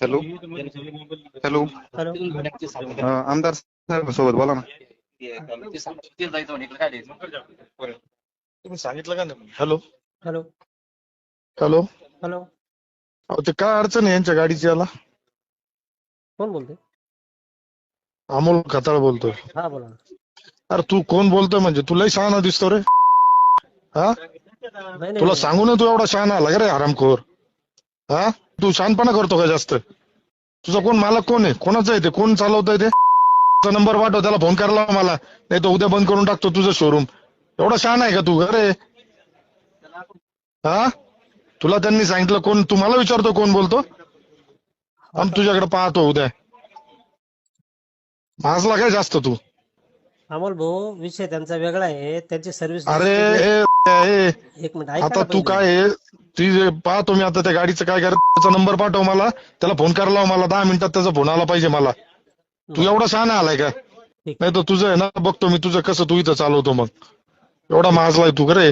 Hello. Hello. आमदार साहेब सोबत बोला ना. तुम्ही सांगितलं का नाही? हॅलो. हॅलो. हॅलो. हॅलो. अहो ते काय अडचण आहे यांच्या गाडीची याला? कोण बोलतोय? अमोल खताळ बोलतोय. हा बोला ना. अरे तू कोण बोलतोय म्हणजे? तुलाही शहाणा दिसतो रे. हा? तुला सांगू ना तू एवढा शहाणा आला का रे हरामखोर हा? तू शहाणपणा करतो का जास्त? तुझा कोण मालक कोण आहे? कोणाचं आहे ते? कोण चालवतोय ते? नंबर पाठव त्याला फोन करायला मला. नाही तर उद्या बंद करून टाकतो तुझं शोरूम एवढा शहाणा आहे का तू? अरे. हा? तुला त्यांनी सांगितलं कोण? तू मला विचारतो कोण बोलतो? आम तुझ्याकडे पाहतो उद्या. माजला काय जास्त तू? अमोल भाऊ विषय त्यांचा वेगळा आहे. त्यांची सर्व्हिस अरे एक मिनिट ऐका आता ना तू पहिले. काय आहे? ती जे पाहतो मी आता त्या गाडीचं काय कर त्याचा नंबर पाठव मला. त्याला फोन करायला लाव मला. दहा मिनिटात त्याचा फोन आला पाहिजे मला. तू एवढा शहाणा आलाय का? नाही तर तुझं आहे ना बघतो मी तुझं कसं तू इथं चालवतो मग. एवढा माजलाय तू का रे